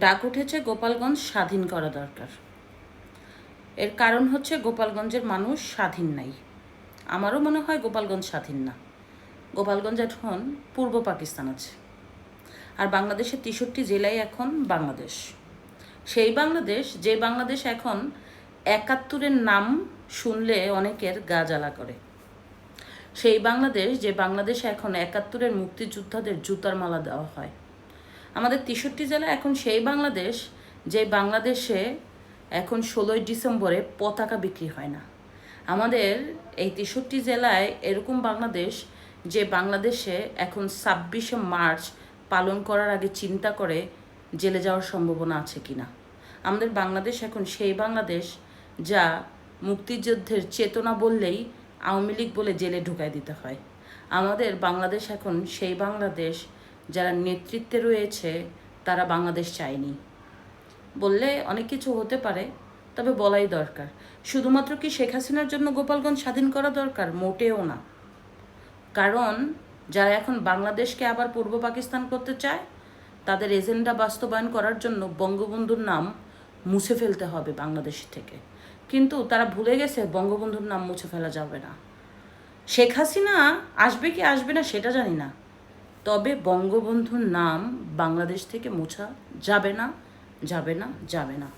ডাক উঠেছে গোপালগঞ্জ স্বাধীন করা দরকার। এর কারণ হচ্ছে গোপালগঞ্জের মানুষ স্বাধীন নাই। আমারও মনে হয় গোপালগঞ্জ স্বাধীন না। গোপালগঞ্জ এখন পূর্ব পাকিস্তান আছে। আর বাংলাদেশের তেষট্টি জেলায় এখন বাংলাদেশ। সেই বাংলাদেশ, যে বাংলাদেশ এখন একাত্তরের নাম শুনলে অনেকের গা জ্বালা করে। সেই বাংলাদেশ, যে বাংলাদেশে এখন একাত্তরের মুক্তিযোদ্ধাদের জুতার মালা দেওয়া হয়। আমাদের তেষট্টি জেলা, এখন সেই বাংলাদেশ, যে বাংলাদেশে এখন ষোলোই ডিসেম্বরে পতাকা বিক্রি হয় না। আমাদের এই তেষট্টি জেলায় এরকম বাংলাদেশ যে বাংলাদেশে এখন ছাব্বিশে মার্চ পালন করার আগে চিন্তা করে জেলে যাওয়ার সম্ভাবনা আছে কিনা। আমাদের বাংলাদেশ এখন সেই বাংলাদেশ যা মুক্তিযুদ্ধের চেতনা বললেই আওয়ামী লীগ বলে জেলে ঢুকাই দিতে হয়। আমাদের বাংলাদেশ এখন সেই বাংলাদেশ যারা নেতৃত্বে রয়েছে, তারা বাংলাদেশ চায়নি। বললে অনেক কিছু হতে পারে, তবে বলাই দরকার। শুধুমাত্র কি শেখ হাসিনার জন্য গোপালগঞ্জ স্বাধীন করা দরকার? মোটেও না। কারণ, যারা এখন বাংলাদেশকে আবার পূর্ব পাকিস্তান করতে চায়, তাদের এজেন্ডা বাস্তবায়ন করার জন্য বঙ্গবন্ধুর নাম মুছে ফেলতে হবে বাংলাদেশ থেকে। কিন্তু তারা ভুলে গেছে, বঙ্গবন্ধুর নাম মুছে ফেলা যাবে না। শেখ হাসিনা আসবে কি আসবে না, সেটা জানি না। তবে বঙ্গবন্ধুর নাম বাংলাদেশ থেকে মোছা যাবে না যাবে না যাবে না।